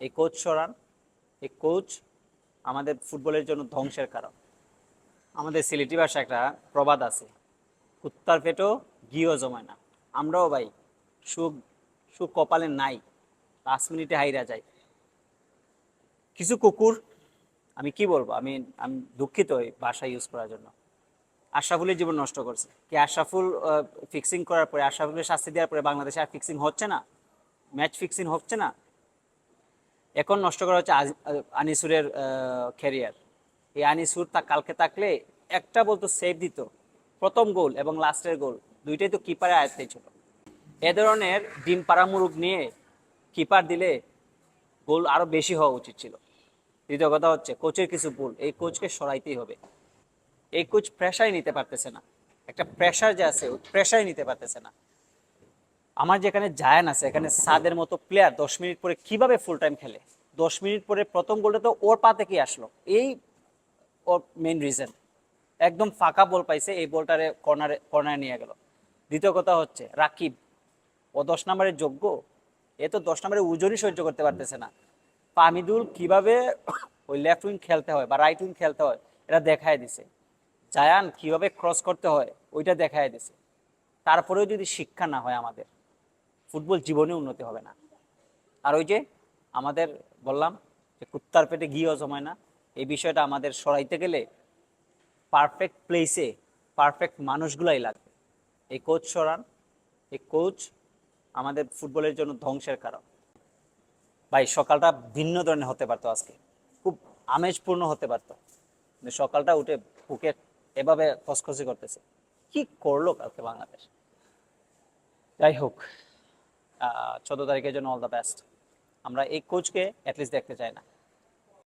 এই কোচ সরান এই কোচ আমাদের ফুটবলের জন্য ধ্বংসের কারণ। আমাদের সিলেটি ভাষা একটা প্রবাদ আছে, কুত্তার পেটও ঘিও জমায় না। আমরাও ভাই সুখ সুখ কপালে নাই পাঁচ মিনিটে হাইরা যায় কিছু কুকুর, আমি কি বলব? আমি আমি দুঃখিত এই ভাষা ইউজ করার জন্য। আশরাফুলের জীবন নষ্ট করছে। কি আশরাফুল ফিক্সিং করার পরে, আশরাফুলের শাস্তি দেওয়ার পরে বাংলাদেশে আর ফিক্সিং হচ্ছে না? ম্যাচ ফিক্সিং হচ্ছে না? এখন নষ্ট করা হচ্ছে আনিসুরের ক্যারিয়ার এই আনিসুর তা কালকে থাকলে একটা বলতো সেভ দিত। প্রথম গোল এবং লাস্টের গোল, দুইটাই তো কিপারের আয়ত্তেই ছিল। এ ধরনের ডিম পাড়া মুরুগ নিয়ে কিপার দিলে গোল আরও বেশি হওয়া উচিত ছিল। দ্বিতীয় কথা হচ্ছে কোচের কিছু ভুল, এই কোচকে সরাইতেই হবে। এই কোচ প্রেশারই নিতে পারতেছে না। একটা প্রেশার যে আছে প্রেশারই নিতে পারতেছে না। আমার যেখানে জায়ান আছে, এখানে সাদের মতো প্লেয়ার দশ মিনিট পরে কীভাবে ফুল টাইম খেলে? দশ মিনিট পরে প্রথম গোলটা তো ওর পা থেকে আসলো। এই ওর মেন রিজন একদম ফাঁকা বল পাইছে, এই বলটারে কর্নারে কর্নারে নিয়ে গেল। দ্বিতীয় কথা হচ্ছে, রাকিব, ও দশ নম্বরের যোগ্য? এ তো দশ নম্বরের ওজনই সহ্য করতে পারতেছে না। ফামিদুল কীভাবে ওই লেফট উইং খেলতে হয় বা রাইট উইং খেলতে হয়, এটা দেখায় দিছে। জায়ান, কীভাবে ক্রস করতে হয়, ওইটা দেখায় দিছে। তারপরেও যদি শিক্ষা না হয় আমাদের ফুটবল জীবনে উন্নতি হবে না। আর ওই যে আমাদের বললাম যে কুত্তার পেটে ঘিও জমায় না, এই বিষয়টা আমাদের সরাইতে গেলে পারফেক্ট প্লেসে পারফেক্ট মানুষগুলাই লাগবে। এই কোচ সরান, এই কোচ আমাদের ফুটবলের জন্য ধ্বংসের কারণ ভাই, সকালটা ভিন্ন ধরনের হতে পারতো আজকে। খুব আমেজপূর্ণ হতে পারতো। সকালটা উঠে বুকে এভাবে খসখসি করতেছে। কি করল কালকে বাংলাদেশ? যাই হোক। চোদ্দ তারিখের জন্য অল দ্য বেস্ট আমরা এই কোচকে অ্যাটলিস্ট দেখতে চাই না।